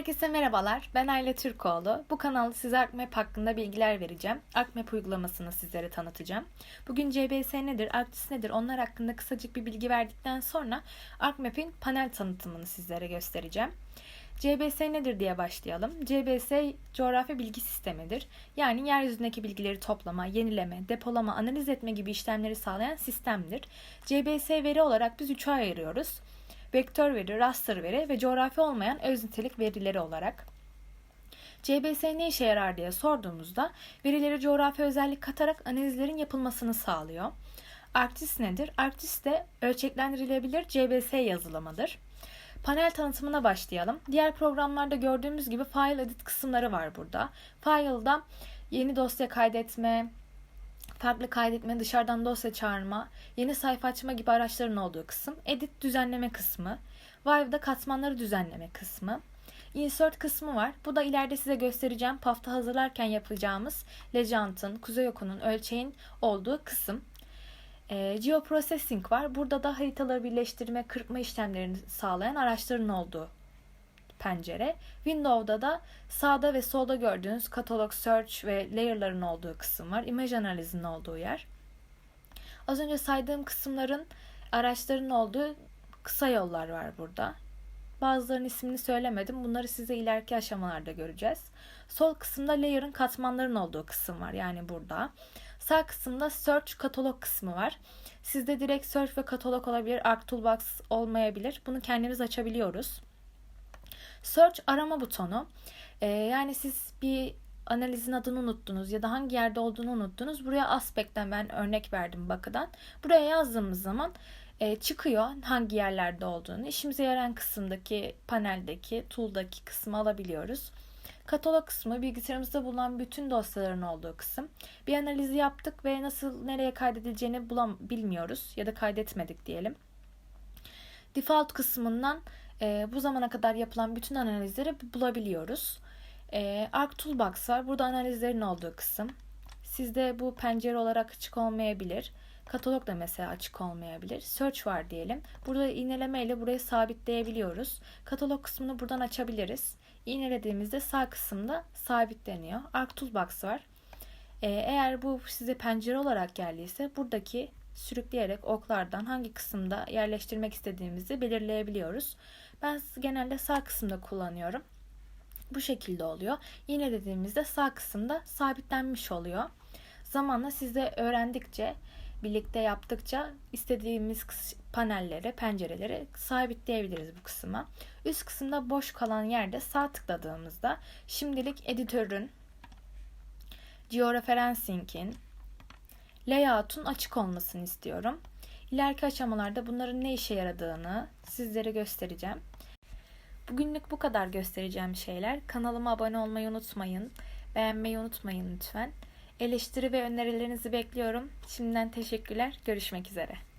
Herkese merhabalar. Ben Ayla Türkoğlu. Bu kanalda size ArcMap hakkında bilgiler vereceğim. ArcMap uygulamasını sizlere tanıtacağım. Bugün CBS nedir, ArcGIS nedir onlar hakkında kısacık bir bilgi verdikten sonra ArcMap'in panel tanıtımını sizlere göstereceğim. CBS nedir diye başlayalım. CBS coğrafya bilgi sistemidir. Yani yeryüzündeki bilgileri toplama, yenileme, depolama, analiz etme gibi işlemleri sağlayan sistemdir. CBS veri olarak biz üçe ayırıyoruz vektör veri, raster veri ve coğrafi olmayan öz nitelik verileri olarak. CBS ne işe yarar diye sorduğumuzda verileri coğrafi özellik katarak analizlerin yapılmasını sağlıyor. ArcGIS nedir? ArcGIS de ölçeklendirilebilir CBS yazılımıdır. Panel tanıtımına başlayalım. Diğer programlarda gördüğümüz gibi file edit kısımları var burada. File'da yeni dosya kaydetme, farklı kaydetme, dışarıdan dosya çağırma, yeni sayfa açma gibi araçların olduğu kısım, edit düzenleme kısmı, Vive'da katmanları düzenleme kısmı, insert kısmı var. Bu da ileride size göstereceğim pafta hazırlarken yapacağımız Legend'ın, Kuzey Oku'nun, ölçeğin olduğu kısım. E, geoprocessing var. Burada da haritaları birleştirme, kırpma işlemlerini sağlayan araçların olduğu pencere. Windows'da da sağda ve solda gördüğünüz katalog, search ve layer'ların olduğu kısım var. Image analizinin olduğu yer. Az önce saydığım kısımların araçların olduğu kısa yollar var burada. Bazılarının ismini söylemedim. Bunları size ileriki aşamalarda göreceğiz. Sol kısımda layer'ın katmanların olduğu kısım var. Yani burada. Sağ kısımda search katalog kısmı var. Sizde direkt search ve katalog olabilir. Arc Toolbox olmayabilir. Bunu kendimiz açabiliyoruz. Search arama butonu. Ee, yani siz bir analizin adını unuttunuz ya da hangi yerde olduğunu unuttunuz. Buraya aspekten ben örnek verdim bakıdan. Buraya yazdığımız zaman e, çıkıyor hangi yerlerde olduğunu. İşimize yarayan kısımdaki paneldeki tool'daki kısmı alabiliyoruz. Katalog kısmı bilgisayarımızda bulunan bütün dosyaların olduğu kısım. Bir analizi yaptık ve nasıl nereye kaydedileceğini bulam bilmiyoruz ya da kaydetmedik diyelim. Default kısmından e, bu zamana kadar yapılan bütün analizleri bulabiliyoruz. E, Arc Toolbox var. Burada analizlerin olduğu kısım. Sizde bu pencere olarak açık olmayabilir. Katalog da mesela açık olmayabilir. Search var diyelim. Burada iğneleme ile burayı sabitleyebiliyoruz. Katalog kısmını buradan açabiliriz. İğnelediğimizde sağ kısımda sabitleniyor. Arc Toolbox var. Ee, eğer bu size pencere olarak geldiyse buradaki sürükleyerek oklardan hangi kısımda yerleştirmek istediğimizi belirleyebiliyoruz. Ben genelde sağ kısımda kullanıyorum. Bu şekilde oluyor. Yine dediğimizde sağ kısımda sabitlenmiş oluyor. Zamanla siz de öğrendikçe, birlikte yaptıkça istediğimiz panelleri, pencereleri sabitleyebiliriz bu kısma. Üst kısımda boş kalan yerde sağ tıkladığımızda şimdilik editörün, georeferencing'in, layout'un açık olmasını istiyorum. İleriki aşamalarda bunların ne işe yaradığını sizlere göstereceğim. Bugünlük bu kadar göstereceğim şeyler. Kanalıma abone olmayı unutmayın. Beğenmeyi unutmayın lütfen. Eleştiri ve önerilerinizi bekliyorum. Şimdiden teşekkürler. Görüşmek üzere.